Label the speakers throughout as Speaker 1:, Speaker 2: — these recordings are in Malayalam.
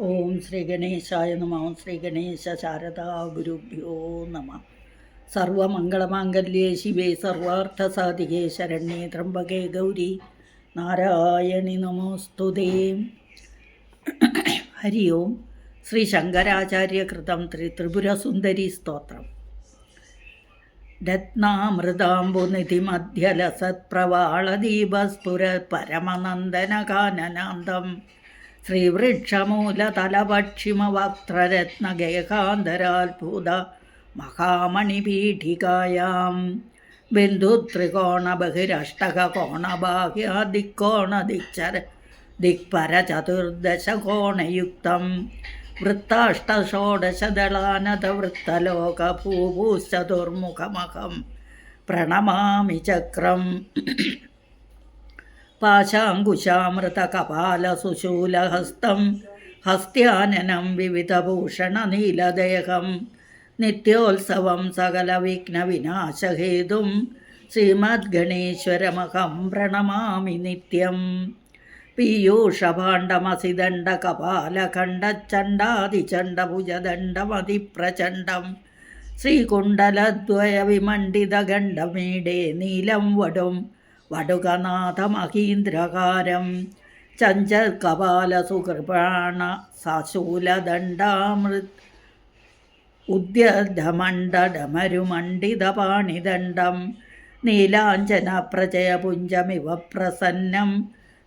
Speaker 1: ഓം ശ്രീ ഗണേശായ നമ. ഓം ശ്രീ ഗണേശ ശാരദാ ഗുരുഭ്യോ നമ. സർവമംഗളമാംഗല്യേ ശിവേ സർവാർത്ഥസാധികേ ശരണ്യേ ത്രംബകേ ഗൗരി. നാരായണി നമോസ്തുതേ. ഹരി ഓം. ശ്രീ ശങ്കരാചാര്യകൃതം ത്രി ത്രിപുരസുന്ദരി സ്തോത്രം. രത്നാമൃതാംബുനിധിമധ്യലസത്പ്രവാളദീപസ്ഫുര പരമനന്ദനകാനനാന്തം. ശ്രീവൃക്ഷമൂലതലപക്ഷിമവക്ത്രരത്നഗേഹാന്തരാത്ഭുത മഹാമണിപീഠികായാം. ബിന്ദുത്രികോണബഹിരഷ്ടകോണബാഹ്യാദിക്കോണദിക്ചര ദിക്പരചതുർദശകോണയുക്തം. വൃത്താഷ്ടഷോഡശദളാനതവൃത്തലോകഭൂഭൂശ്ചതുർമുഖമഹം പ്രണമാമി ചക്രം. പാശാങ്കുശാമൃതകപാലസുശൂലഹസ്തം ഹസ്ത്യാനനം വിവിധഭൂഷണനീലദേഹം. നിത്യോത്സവം സകലവിഘ്നവിനാശഹേതും ശ്രീമദ്ഗണേശ്വരമഹം പ്രണമാമി നിത്യം. പീയൂഷഭാണ്ഡമസിദണ്ഡകപാലഖണ്ഡച്ചണ്ഡാതിചണ്ഡഭുജദണ്ഡമതിപ്രചണ്ഡം. ശ്രീകുണ്ടലദ്വയവിമണ്ഡിതഗണ്ഡമീഡേ നീലം വടും. വടുകനാഥമഹീന്ദ്രകാരം ചഞ്ചൽ ചഞ്ചൽകപാലസുകൃപാണ സശൂലദണ്ഡാമൃത് ഉദ്യധമണ്ഡമരുമണ്ഡിതപാണിദണ്ഡം നീലാഞ്ജനപ്രജയപുഞ്ചമിവ പ്രസന്നം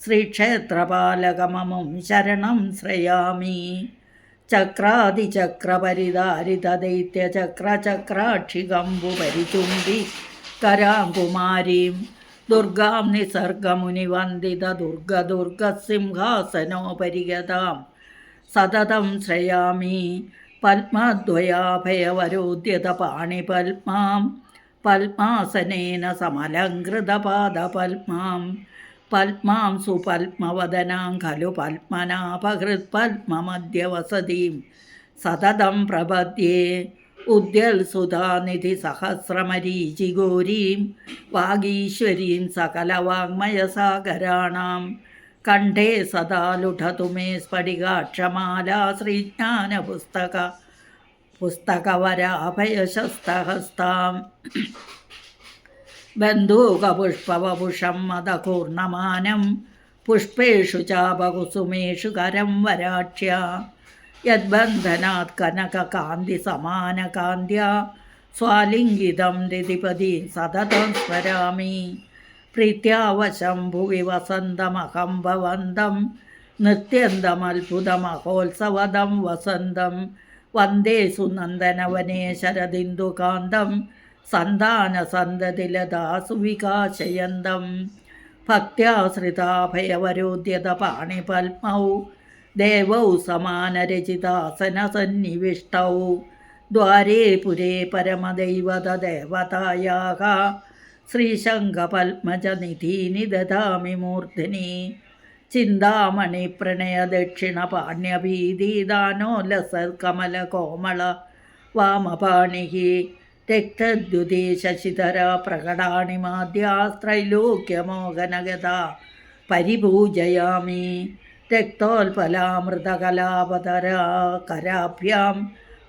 Speaker 1: ശ്രീക്ഷേത്രപാലകമമും ശരണം ശ്രയാമി ചക്രാതിചക്രപരിധാരിതദൈത്യചക്രചക്രാക്ഷികമ്പുപരിചുംബി കരാകുമാരീം ദുർഗാം നിസർഗമുനിവന്ദിത ദുർഗദുർഗസിംഹാസനോപരിഗതാം സതതം ശ്രയാമി. പത്മദ്വയാഭയവരോദ്യത പാണിപത്മാം പത്മാസനേന സമലങ്കൃതപാദപത്മാം പത്മാം സുപത്മവദനാം ഖലു പത്മനാഭഹൃത്പത്മമധ്യവസതിം സതതം പ്രപദ്യേ. ഉദ്യൽസുധാനിധി സഹസ്രമരീചിഗോരീം വാഗീശ്വരീം സകലവാങ്മയസാഗരാണാം കണ്ഠേ സദാ ലുഠതു മേ സ്ഫടികാക്ഷമാലാ ശ്രീജ്ഞാനപുസ്തക പുസ്തകവരാഭയശസ്തഹസ്താം. ബന്ധൂകപുഷ്പവപുഷം മതകൂർണമാനം പുഷ്പേഷു ചാപകുസുമേഷു കരം വരാക്ഷ്യ. യദ്ബന്ധനാത് കനകകാന്തിസമാനകാന്ത്യ സ്വാലിംഗിതം രതിപതി സതതം സ്മരാമി പ്രീത്യാവശം ഭുവി വസന്തമഹം ഭവന്തം നൃത്യന്തമത്ഭുതമഹോത്സവദം വസന്തം വന്ദേ സുനന്ദനവനേ ശരദിന്ദുകാന്തം സന്താനസന്തതിലതാസുവികാശയന്തം ഭക്ത്യാശ്രിതാഭയവരോദ്യത പാണിപത്മൗ സമാനരചിതാസനസന്നിവിഷ്ടൗ. ദ്വാരേ പുരേ പരമദൈവത ദേവതായാः ശ്രീശങ്കപത്മജനിധീനി ദദാമി മൂർധനി ചിന്താമണിപ്രണയദക്ഷിണപാണ്യഭീതിദാനോല്ലസൽകമലകോമള വാമപാണിः രക്തദ്യുതി ശശിധര പ്രകടാണി മാദ്യാസ്ത്രൈലോക്യമോഹനഗത പരിപൂജയാമി. രക്തോൽപലാമൃതകലാപതര കരാഭ്യാം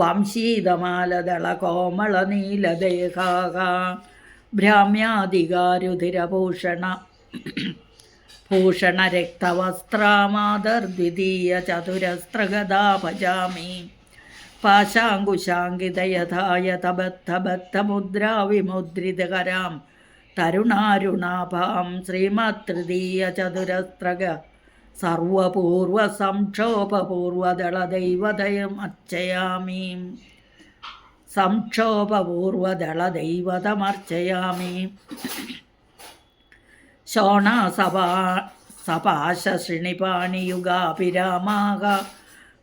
Speaker 1: വംശീതമാലദളകോമളനീലദേഹാക ഭ്രാമ്യാധികാരുധിരഭൂഷണ ഭൂഷണരക്തവസ്ത്രാമാതർദ്വിതീയ ചതുരസ്ത്രഗതാ ഭജാമി. പാശാങ്കുശാങ്കിതയഥായതബദ്ധബദ്ധമുദ്രാവിമുദ്രിതകരാം തരുണാരുണാഭാം ശ്രീമത്തൃതീയ ചതുരസ്ത്രക സർവപൂർവസംക്ഷോഭപൂർവദളദൈവതയം അർച്ചയാമി. സംക്ഷോഭപൂർവദളദൈവതമർച്ചയാമി. ശോണാസപാ സപാശൃണിപാണിയുഗാഭിരാമാക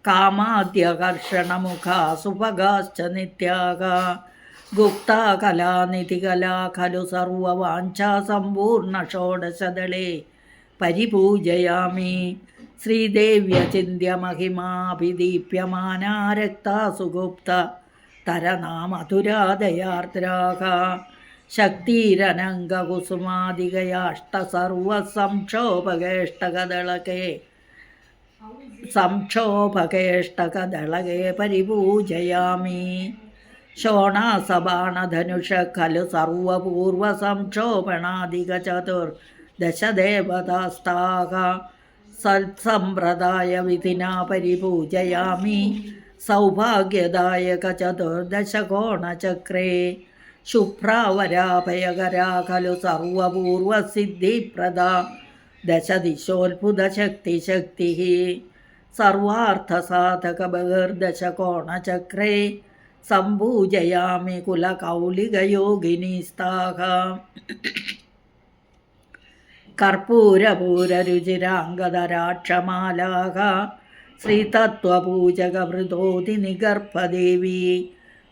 Speaker 1: കാമാദ്യകർഷണമുഖാ സുഭഗാശ്ച നിത്യാക ഗുപ്താ കലാനിധികലാ ഖലു സർവവാഞ്ചാ സമ്പൂർണ ഷോഡശദളേ പരിപൂജയാമി. ശ്രീദേവ്യചിന്യമഹിമാഭിദീപ്യമാനാ രക്താസുഗുപ്ത തരനാമധുരാദയാർദ്രാക ശക്തിരനംഗകുസുമാദികയാഷ്ടസർവസംക്ഷോഭകേഷ്ടകദളകേ. സംക്ഷോഭകേഷ്ടകദളകേ പരിപൂജയാമി. ശോണാസബാണധനുഷ ഖലു സർവപൂർവസംക്ഷോഭണാധികചതുർദശദേവതാസ്താക സത്സമ്പ്രദായ വിധിനാ പരിപൂജയാമി സൗഭാഗ്യദായക ചതുർദശകോണചക്രേ ശുഭ്രാവരാഭയകരാ ഖലു സർവപൂർവസിദ്ധിപ്രദ ദശദിശോത്ഭുതശക്തിശക്തി സർവാർത്ഥസാധകബഹിർദശകോണചക്രേ सम्पूजयामि कुलकौलिकयोगिनीस्ताः कर्पूरपूररुचिराङ्गदराक्षमालाः श्रीतत्त्वपूजकवृतोदिनिगर्भदेवी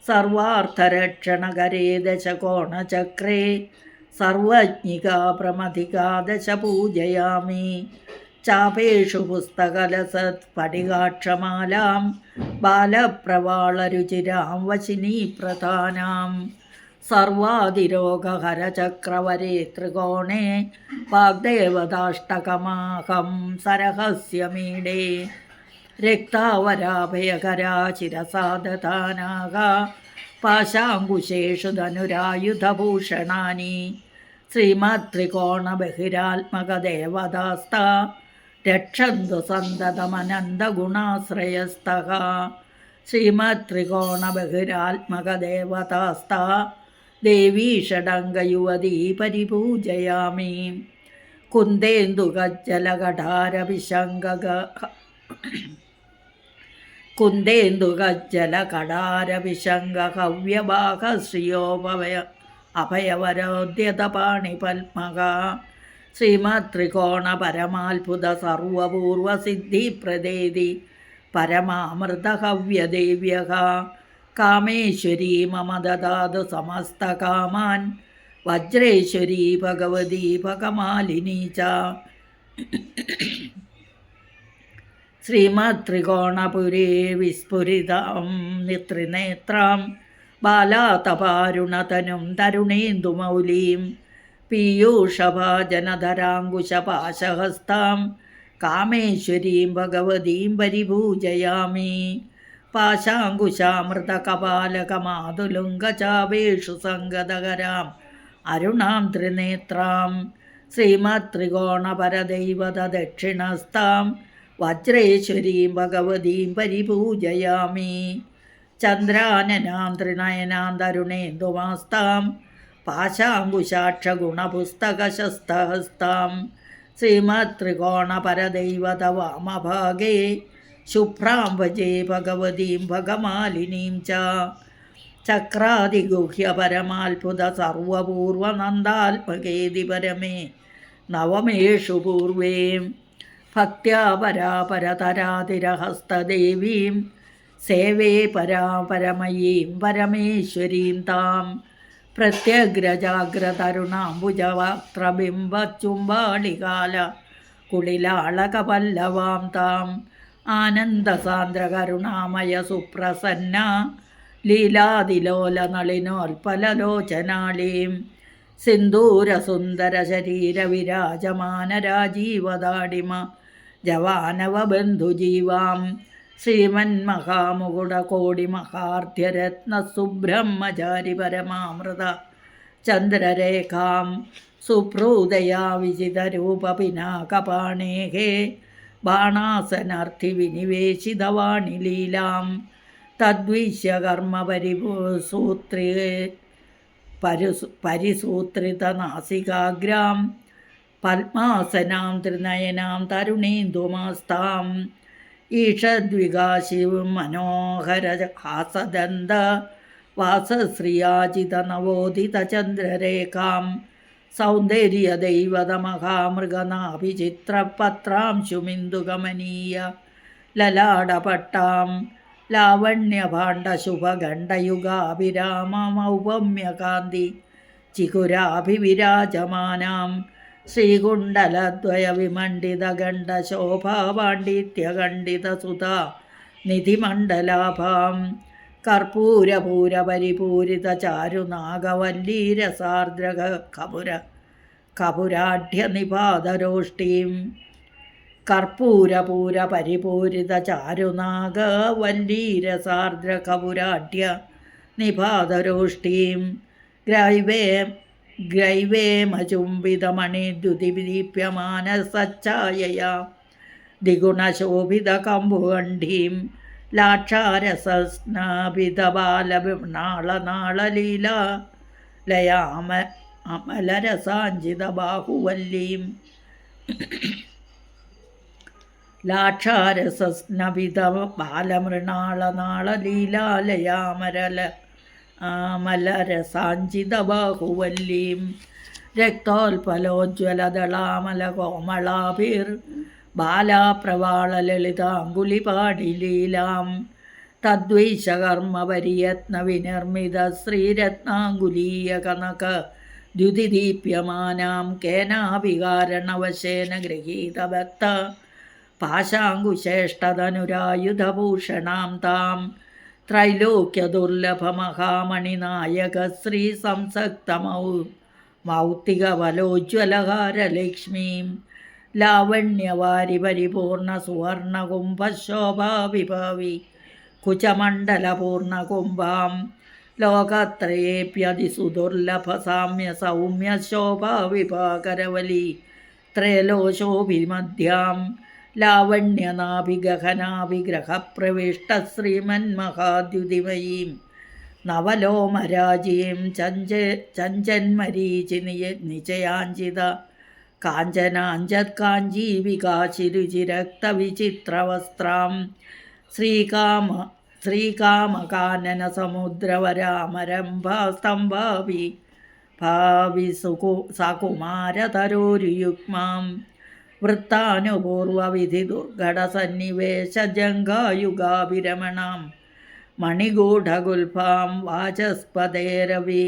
Speaker 1: सर्वार्थरक्षणकरे दशकोणचक्रे सर्वज्ञिका प्रमथिका दश पूजयामि चापेषु पुस्तकलसत्स्फटिकाक्षमालां बालप्रवाळरुचिरां वशिनीप्रधानां സർവാതിരോഗഹരചക്രവരെ ത്രികോണേ വാഗ്ദേവതാഷ്ടകമാഹം സരഹസ്യമീഡേ രക്താവരാഭയകരാ ചിരസാദതാനാഹ പാശാങ്കുശേഷു ധനുരായുധഭൂഷണാനി. ശ്രീമത്രികോണബഹിരാത്മകദേവതാസ്ത രക്ഷന്തു സന്തതമനന്തഗുണാശ്രയസ്ഥ. ശ്രീമത്രികോണബഹിരാത്മകദേവതാസ്ത ദേവീ ഷഡംഗയുവതീ പരിപൂജയാമി കുന്ദേന്ദുകജ്ജലകടാരവിശങ്കക കുന്ദേന്ദുകജ്ജലകടാരവിശങ്കഹവ്യഭാഗശ്രിയോപവയ അഭയവരോദ്യതപാണിപത്മക. ശ്രീമത്രികോണപരമാത്ഭുത സർവപൂർവസിദ്ധിപ്രദേതി പരമാമൃതഹവ്യദേവ്യക കാമേശ്വരീ മമ സമസ്ത സമസ്തകാമാൻ വജ്രേശ്വരീ ഭഗവതി ഭഗമാലിനി ച. ശ്രീമത്രികോണപുരേ വിസ്ഫുരിതം നിത്രിനേത്രാം. ബാലാതപാരുണതനും തരുണേന്ദുമൗലീം. പീയൂഷഭാജനധരാങ്കുശപാശഹസ്താം കാമേശ്വരീം ഭഗവതീം പരിപൂജയാമി. പാശാങ്കുശാമൃതകപാലകമാതുലുങ്കചാപേഷു സംഗതകരാം. അരുണാം ത്രിനേത്രാം ശ്രീമത്രികോണപരദൈവത ദക്ഷിണസ്താം വജ്രേശ്വരീം ഭഗവതീം പരിപൂജയാമി. ചന്ദ്രാനനാം ത്രിനയനാം തരുണേന്ദുമാസ്താം പാശാങ്കുശാക്ഷഗുണപുസ്തകശസ്തഹസ്താം. ശ്രീമത്രികോണപരദൈവത വാമഭാഗേ ഭജേ ഭഗവതീം ഭഗമാലിനീം ച. ചക്രാതിഗുഹ്യപരമാത്ഭുത സർവപൂർവനന്ദാത്മകേതി പരമേ. നവമേഷു പൂർവേ. ഭക്ത്യാ പരാപരതരാതിരഹസ്തദേവീം സേവേ പരാപരമയീം പരമേശ്വരീം താം. പ്രത്യഗ്രജാഗ്രതരുണാംബുജവക്ത്രബിംബച്ചുംബാളികാല കുളിലാളകപല്ലവാം താം. ആനന്ദസാന്ദ്രകരുണാമയ സുപ്രസന്ന ലീലാതിലോല നളിനോൽപലലോചനാളീം സിന്ദൂരസുന്ദര ശരീരവിരാജമാന രാജീവതാടിമ മഹാർദ്ധ്യരത്ന സുബ്രഹ്മചാരി പരമാമൃത ചന്ദ്രരേഖാം സുപ്രൂതയാ വിജിതരൂപപിനാകപാണേः ബാണാസനാർത്ഥി വിനിവേശിതവാണി ലീലാം. തദ്വിശ്യകർമ്മപരിസൂത്രി പരുസു പരിസൂത്രിതനാസികാഗ്രാം. പത്മാസനാം ത്രിനയനാം തരുണീന്ദുമാസ്താം. ഈഷദ്വികാശിവും മനോഹര ഹാസദന്ത വാസശ്രിയാജിത നവോദിത ചന്ദ്രരേഖാം സൗന്ദര്യദൈവതമഹാമൃഗനാഭിചിത്രപത്രാംശുമിന്ദുഗമനീയ ലലാടപട്ടാം ലാവണ്യഭാണ്ഡശുഭണ്ഡയുഗാഭിരാമൗപമ്യകാന്തി ചികുരാഭിവിരാജമാനാം ശ്രീകുണ്ഡലദ്വയവിമണ്ഡിതഗണ്ഡശോഭാപാണ്ഡിത്യഖണ്ഡിതസുതാ നിധിമണ്ഡലാഭാം കർപ്പൂരപൂരപരിപൂരിതചാരുനാഗവല്ലീരസാർദ്രക കപുര കപുരാഢ്യനിപാതരോഷ്ടീം കർപ്പൂരപൂരപരിപൂരിത പരിപൂരിത ചാരുനാഗ വല്ലീരസാർദ്ര കപുരാഢ്യ നിപാതരോഷ്ടീം ഗ്രൈവേ ഗ്രൈവേമചുംബിതമണിദ്യുതിദീപ്യമാന സച്ചായയാ ദ്വിഗുണശോഭിതകമ്പുകണ്ഠീം ലാക്ഷാരസസ്നാഭിതബാലനാളനാളലീല ലയാമ അമലരസാഞ്ചിത ബാഹുവല്ലീം ലാക്ഷാരസസ്നവിത ബാലമൃണാളനാളലീലാലയാമരല ആമലരസാഞ്ചിതബാഹുവല്ലീം രക്തോൽപലോജ്വലദളാമല കോമളാഭിർ ബാലാപ്രവാളലളിതാങ്കുലിപാടിലീലാം ശ്രീരത്നാങ്കുലീയ കനക ദ്യുതിദീപ്യമാനാം കേനാവികാരണവശേന ഗൃഹീതഭക്ത പാശാങ്കുശേഷ്ടതനുരായുധഭൂഷണാം താം. ത്രൈലോക്യദുർലഭമഹാമണിനായക ശ്രീസംസക്തമൗ സംസക്തമൗ മൗക്തികവലോജ്വലഹാരലക്ഷ്മീം ലാവണ്യവാരി പരിപൂർണ സുവർണ കുംഭശോഭാവിഭാവി കുചമണ്ഡലപൂർണ കുംഭാം ലോകത്രയേപ്യതിസുദുർലഭ സാമ്യ സൗമ്യ ശോഭാവിഭാകരവലി ത്രയലോശോഭിമധ്യാം ലാവണ്യനാഭിഗഹനാഭിഗ്രഹപ്രവിഷ്ടശ്രീമന്മഹാദ്യുതിമയീം. നവലോമരാജീം ചഞ്ച ചഞ്ചന്മരീചി നിചയാഞ്ചിത കാഞ്ചനാഞ്ചത്കാഞ്ചീവികാശിരുചിരക്തവിചിത്രവസ്ത്രാം ശ്രീകാമ ശ്രീകാമകാനനസമുദ്രവരാമരംഭാസ്തംഭാവി ഭാവി സുകു സകുമാരതരോരുയുഗ്മാം വൃത്താനുപൂർവവിധിദുർഘടസന്നിവേശജംഘായുഗാഭിരമണാം മണിഗൂഢഗുൽഫാം വാചസ്പതേരവി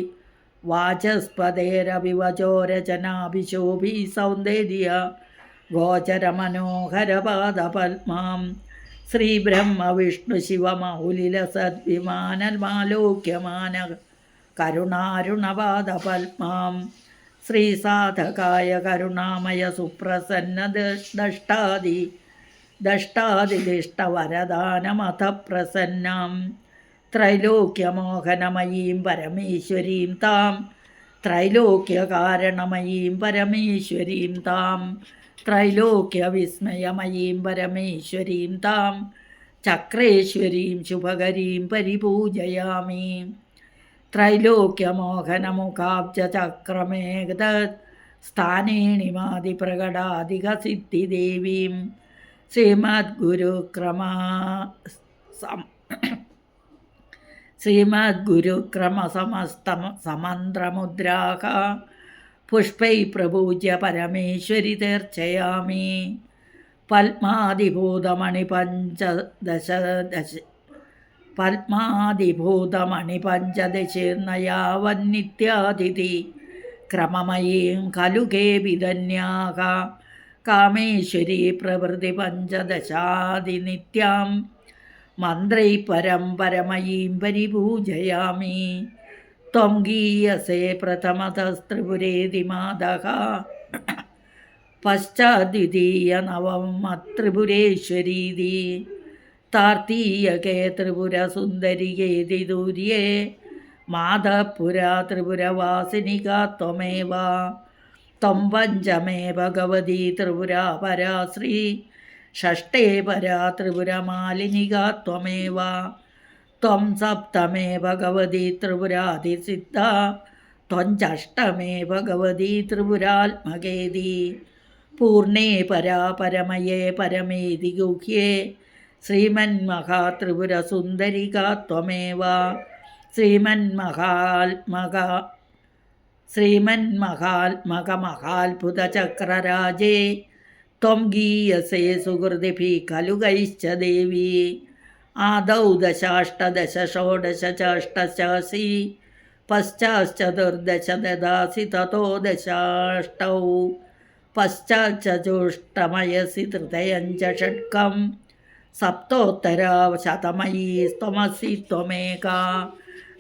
Speaker 1: വാചസ്പതേരവിവചോരചനാഭിശോഭി സൗന്ദര്യ ഗോചരമനോഹരപാദപത്മാം. ശ്രീബ്രഹ്മവിഷ്ണുശിവമൗലിലസദ്വിമാനമാലോക്യമാന കരുണാരുണപാദപത്മാം. ശ്രീസാധകായ കരുണാമയ സുപ്രസന്ന ദഷ്ടാദി ദഷ്ടാദിദിഷ്ടവരദാനമഥ പ്രസന്നാം त्रैलोक्यमोहनमयीं परमेश्वरीं तां त्रैलोक्यकारणमयीं परमेश्वरीं तां त्रैलोक्यविस्मयमयीं परमेश्वरीं तां चक्रेश्वरीं शुभकरीं परिपूजयामि त्रैलोक्यमोहनमुखाब्जचक्रमेतत् स्थानेणिमादिप्रगडादिकसिद्धिदेवीं श्रीमद्गुरुक्रमा ശ്രീമദ്ഗുരുക്രമസമസ്തമ സമന്ത്രമുദ്രാക പുഷ്പൈ പ്രപൂജ്യ പരമേശ്വരി തീർച്ചയാമി. പത്മാതിഭൂതമണി പഞ്ചദശ ദശ പത്മാതിഭൂതമണി പഞ്ചദശീർണയാവന്നിത്യാതിഥി ക്രമമയീം ഖലു വിധന്യാക കാമേശ്വരി പരം പരമയീം മന്ത്രൈ പരിപൂജയാമി ത്വം ഗീയസേ പ്രഥമതസ്ത്രിപുരേതി മാതക പശ്ചാദ്വിതീയ നവം അത്രിപുരേശ്വരീതി. താർത്തീയകേ ത്രിപുരസുന്ദരികേതി ദൂര്യേ മാധപുര ത്രിപുരവാസിനിക ത്വമേവ. ത്വം പഞ്ചമേ ഭഗവതി ഷഷ്ടേ പരാ ത്രിപുരമാലിനിക ത്വമേവ. ത്വം സപ്തമേ ഭഗവതി ത്രിപുരാതിസിദ്ധ ത്വം ചഷ്ടമേ ഭഗവതി ത്രിപുരാത്മകേതി. പൂർണേ പരാ പരമയേ പരമേതി ഗുഹ്യേ. ശ്രീമന്മഹാത്രിപുരസുന്ദരിക ത്വമേവ. ശ്രീമന്മഹാത്മക ശ്രീമന്മഹാത്മകമഹാത്ഭുതചക്രരാജേ त्वं गीयसे सुहृदिभिः खलु गैश्च देवी आदौ दशाष्टदश षोडश च अष्टशासि पश्चाश्चतुर्दश ददासि ततो दशाष्टौ पश्चाच्चतुष्टमयसि तृतीयं च षट्कं सप्तोत्तरशतमयी त्वमसि त्वमेका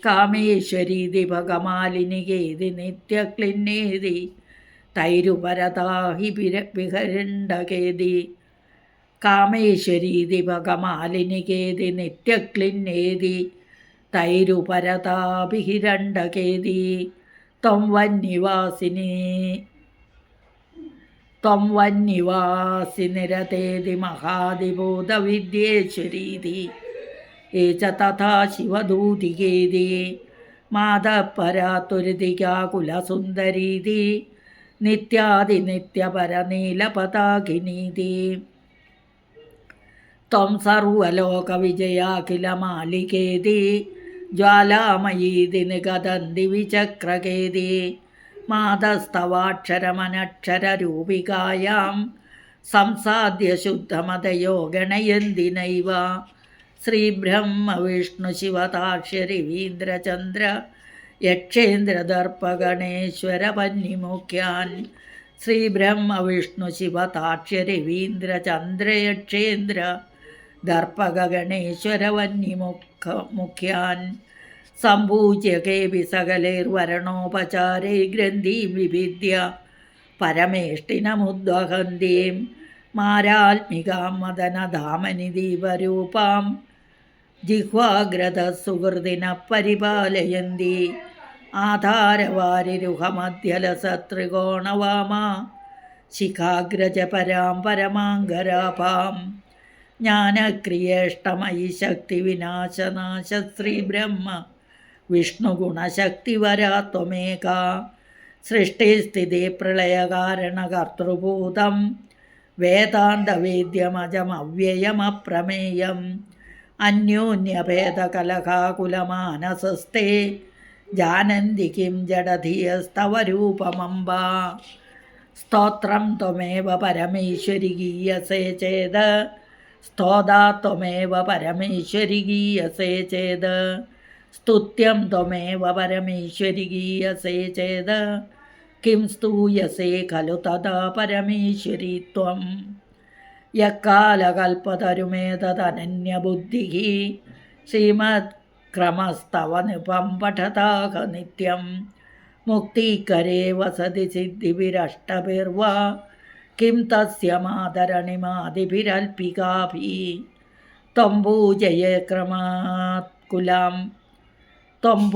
Speaker 1: कामेश्वरीति भगमालिनिकेति नित्यक्लिन्नेति തൈരുപരതാഹി പിര വിഹരണ്ടകേതി കാമേശ്വരീതി ഭഗമാലിനികേതി നിത്യക്ലിന്നേതി തൈരുപരതാഭിഹിരണ്ടകേതി ത്വം വന്നിവാസിനി ത്വം വന്യവാസി നിരതേതി മഹാദിഭൂതവിദ്യേശ്വരീതി ഏ ച തഥാ ശിവദൂതികേതി മാതപരാതുരിതികാകുലസുന്ദരീതി സർവലോകവിജയാഖിലമാലികേതി ജ്വാലാമയീതി നിഗദന്തി വിചക്രകേതി മാതസ്തവാക്ഷരമനക്ഷരരൂപികായാം. സംസാദ്യ ശുദ്ധമതയോ ഗണയന്തി നൈവ ശ്രീബ്രഹ്മ വിഷ്ണു ശിവതാക്ഷ്യരവീന്ദ്രചന്ദ്ര യക്ഷേന്ദ്രദർപ്പഗണേശ്വര പന്നിമുഖ്യാൻ ശ്രീബ്രഹ്മ വിഷ്ണു ശിവതാക്ഷ്യരവീന്ദ്രചന്ദ്ര ചന്ദ്രയക്ഷേന്ദ്ര ദർപ്പഗണേശ്വര വന്യമുഖ മുഖ്യാൻ സംഭൂജ്യ കേപി സകലൈർവരണോപചാരൈ ഗ്രന്ഥീം വിഭിദ്യ പരമേഷ്ടിനമുദ്വഹന്തീം. മാരാത്മികാം മദനധാമനി ദീപരൂപാം ജിഹ്വാഗ്രത സുഹൃദിന പരിപാലയന്തി. ആധാരവാരിരുഹമധ്യലസത്രികോണവാമ. ശിഖാഗ്രജ പരാം പരമാങ്കരാഭാം ജ്ഞാനക്രിയേഷ്ടമയി ശക്തി വിനാശനാശ ശ്രീബ്രഹ്മ വിഷ്ണുഗുണശക്തിവരാ ത്വമേക സൃഷ്ടിസ്ഥിതി പ്രളയകാരണകർത്തൃഭൂതം വേദാന്തവേദ്യമജമവ്യയമപ്രമേയം. അന്യോന്യഭേദകലഹാകുലമാനസസ്തേ ജാനന്തി കിം ജഡധിയസ്തവ രൂപമംബ സ്തോത്രം ത്വമേവ പരമേശ്വരി ഗീയസേ ചേത്. സ്തോതാ ത്വമേവ പരമേശ്വരി ഗീയസേ ചേത്. സ്തുത്യം ത്വമേവ പരമേശ്വരി ഗീയസേ ചേത്. കിം സ്തൂയസേ ഖലു തഥാ പരമേശ്വരി ത്വം. यकालकल्पतरुमेतदनन्यबुद्धिः श्रीमत्क्रमस्तव नृपं पठताः नित्यं। मुक्तिकरे वसति सिद्धिभिरष्टभिर्वा। किं तस्य मादरणिमादिभिरल्पिकाभिः? त्वं पूजय क्रमात्कुलां। त्वं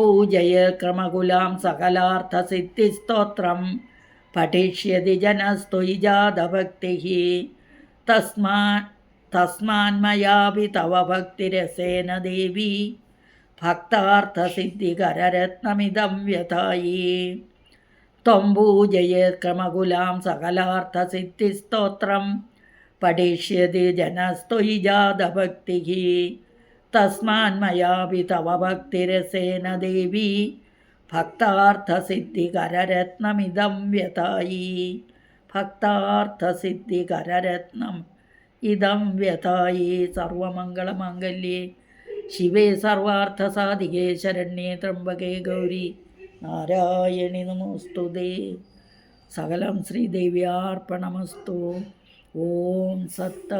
Speaker 1: क्रमकुलां सकलार्थसिद्धिस्तोत्रं। पठिष्यति जनस्तु जातभक्तिः तस्मा तस्मान्मयापि तव भक्तिरसेन देवी भक्तार्थसिद्धिकररत्नमिदं व्यथायि। त्वं पूजयेत् क्रमकुलां सकलार्थसिद्धिस्तोत्रं पठिष्यति जनस्त्वयि जातभक्तिः। तस्मान्मयापि तव भक्तिरसेन देवी भक्तार्थसिद्धिकररत्नमिदं व्यथायि। ഭക്താർത്ഥസിദ്ധികരരത്നം. ഇതം വ്യഥായി സർവമംഗളമാംഗല്യേ. ശിവേ സർവാർത്ഥസാധികേ ശരണ്യേ ത്രംബകേ ഗൗരി. നാരായണി നമോസ്തുതേ. സകലം ശ്രീദേവ്യാർപ്പണമസ്തു. ഓം സത്ത